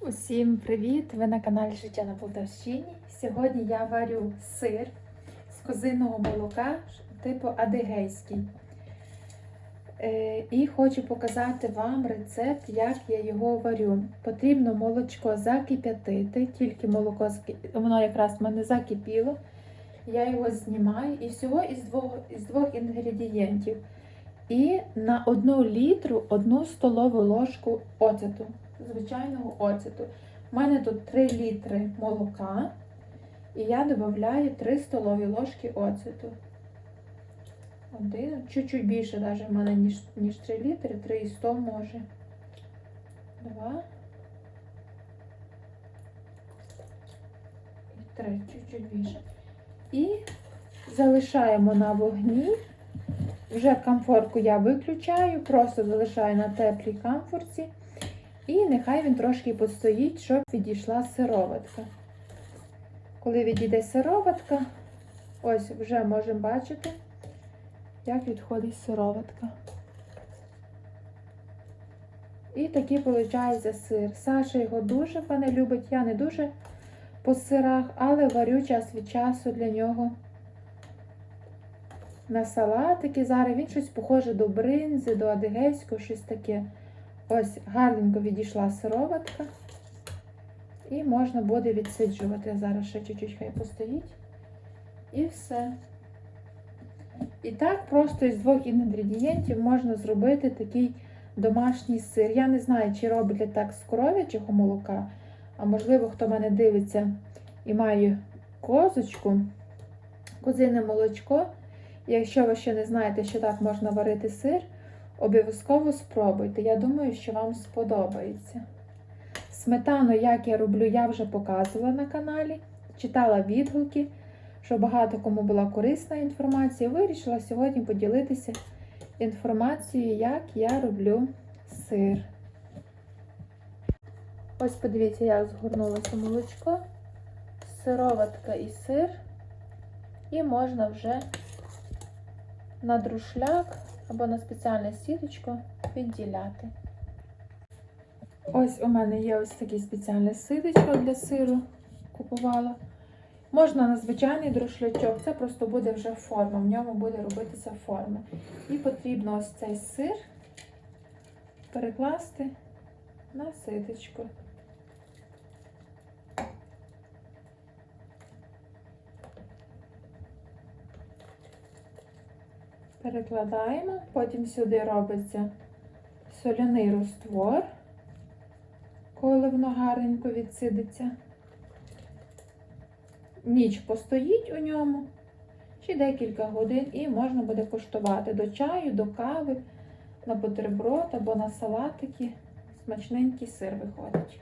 Усім привіт! Ви на каналі Життя на Полтавщині. Сьогодні я варю сир з козиного молока типу адигейський. Е, І хочу показати вам рецепт, як я його варю. Потрібно молочко закип'ятити, тільки молоко воно якраз в мене закипіло. Я його знімаю і всього із двох, із двох інгредієнтів. І на одну літру одну столову ложку оцету, звичайного оцету. У мене тут 3 літри молока, і я додаю 3 столові ложки оцету. Один, чуть-чуть більше навіть в мене, ніж, ніж 3 літри, 3,100 може. Два. І три, чуть-чуть більше. І залишаємо на вогні. Вже камфорку я виключаю, просто залишаю на теплій камфорці. І нехай він трошки постоїть, щоб відійшла сироватка. Коли відійде сироватка, ось вже можемо бачити, як відходить сироватка. І такий виходить сир. Саша його дуже пане любить. Я не дуже по сирах, але варю час від часу для нього на салатики. Зараз він щось похоже до бринзи, до адигейського, щось таке. Ось гарненько відійшла сироватка. І можна буде відсиджувати. Зараз ще чуть-чуть хай постоїть. І все. І так, просто із двох інгредієнтів можна зробити такий домашній сир. Я не знаю, чи роблять так з коров'ячого молока, а можливо, хто мене дивиться і має козочку, козине молочко. Якщо ви ще не знаєте, що так можна варити сир, обов'язково спробуйте. Я думаю, що вам сподобається. Сметану, як я роблю, я вже показувала на каналі, читала відгуки, що багато кому була корисна інформація. Вирішила сьогодні поділитися інформацією, як я роблю сир. Ось подивіться, як згорнулося молочко, сироватка і сир. І можна вже на друшляк або на спеціальне сіточко відділяти. Ось у мене є ось таке спеціальне ситочко для сиру. Купувала. Можна на звичайний друшлячок, це просто буде вже форма, в ньому буде робитися форма. І потрібно ось цей сир перекласти на ситочку. Перекладаємо, потім сюди робиться соляний розтвор, коли воно гарненько відсидиться. Ніч постоїть у ньому, ще декілька годин, і можна буде коштувати до чаю, до кави, на бутерброд або на салатики. Смачненький сир виходить.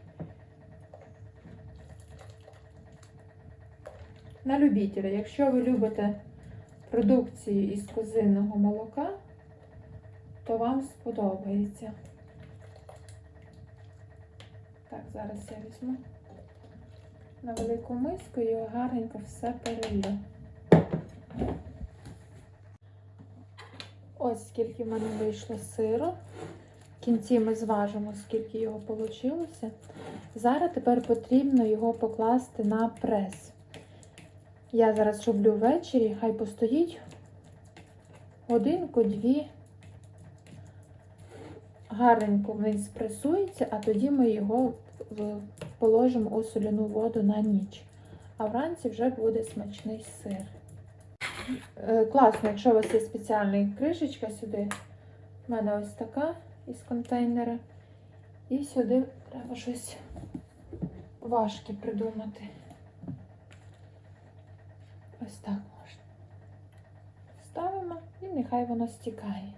На любителя, якщо ви любите продукцію із козиного молока, то вам сподобається. Так, зараз я візьму на велику миску і гарненько все перелю. Ось скільки в мене вийшло сиру. В кінці ми зважимо, скільки його вийшло. Зараз тепер потрібно його покласти на прес. Я зараз роблю ввечері, хай постоїть годинку-дві. Гарненько він спресується, а тоді ми його положимо у соляну воду на ніч. А вранці вже буде смачний сир. Е, Класно, якщо у вас є спеціальна кришечка сюди. У мене ось така із контейнера. І сюди треба щось важке придумати. Ось так можна. Ставимо і нехай воно стікає.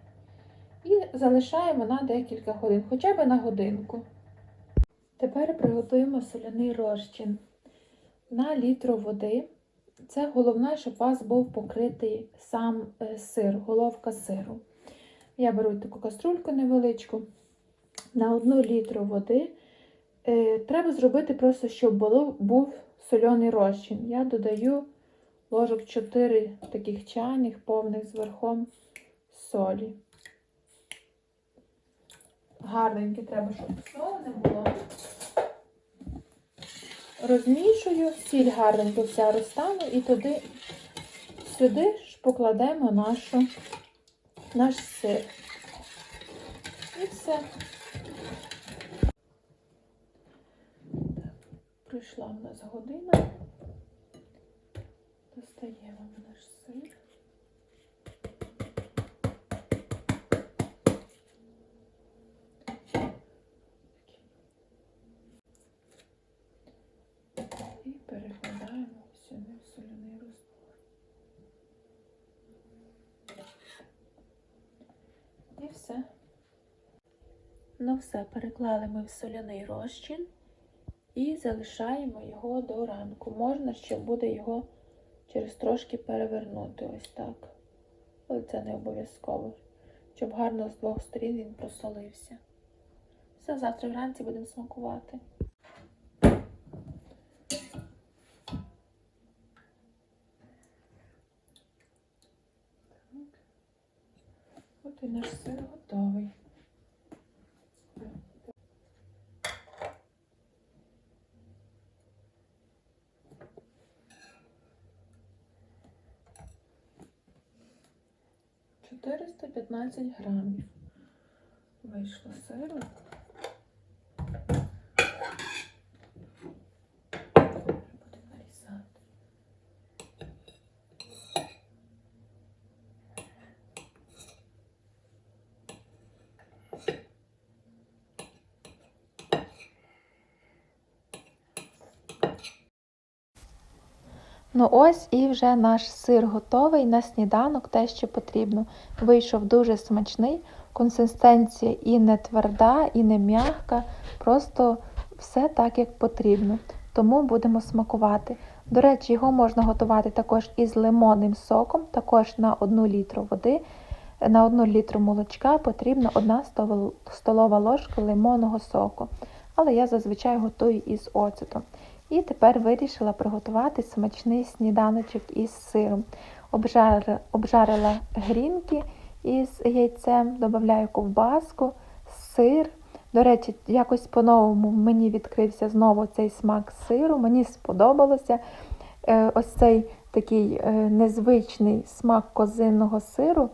І залишаємо на декілька годин, хоча б на годинку. Тепер приготуємо соляний розчин на літру води. Це головне, щоб у вас був покритий сам е, сир, головка сиру. Я беру таку каструльку невеличку. На одну літру води е, треба зробити просто, щоб був соляний розчин. Я додаю ложок 4 таких чайних, повних з верхом солі. Гарненьке треба, щоб солене було. розмішую, сіль гарненько вся розтане і туди, сюди ж покладемо нашу, наш сир. І все. Прийшла в нас година. Достаємо наш сир. І перекладаємо сюди в соляний розтвор. І все. Ну все, переклали ми в соляний розчин і залишаємо його до ранку. Можна ще буде його через трошки перевернути ось так. Але це не обов'язково, щоб гарно з двох сторін він просолився. Все, завтра вранці будемо смакувати. От і наш сир готовий. Чотириста п'ятнадцять грамів. Вийшло сиру. Буде нарізати. Ну ось і вже наш сир готовий на сніданок, те, що потрібно. Вийшов дуже смачний, консистенція і не тверда, і не м'яка, просто все так, як потрібно. Тому будемо смакувати. До речі, його можна готувати також із лимонним соком, також на 1 літру води. На 1 літру молочка потрібна 1 столова ложка лимонного соку. Але я зазвичай готую із оцетом. І тепер вирішила приготувати смачний сніданочок із сиром. Обжарила, обжарила грінки із яйцем, додаю ковбаску, сир. До речі, якось по-новому мені відкрився знову цей смак сиру. Мені сподобалося Е, ось цей такий е, незвичний смак козинного сиру.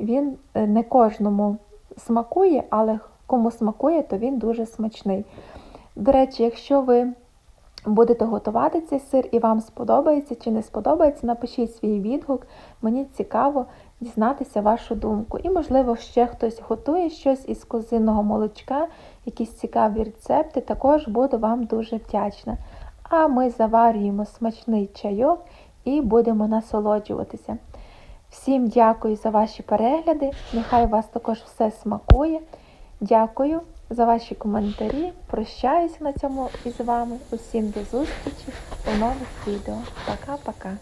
Він е, не кожному смакує, але кому смакує, то він дуже смачний. До речі, якщо ви будете готувати цей сир і вам сподобається чи не сподобається, напишіть свій відгук. Мені цікаво дізнатися вашу думку. І, можливо, ще хтось готує щось із козиного молочка, якісь цікаві рецепти, також буду вам дуже вдячна. А ми заварюємо смачний чайок і будемо насолоджуватися. Всім дякую за ваші перегляди. Нехай вас також все смакує. Дякую за ваші коментарі. Прощаюся на цьому із вами. Усім до зустрічі у нових відео. Пока-пока.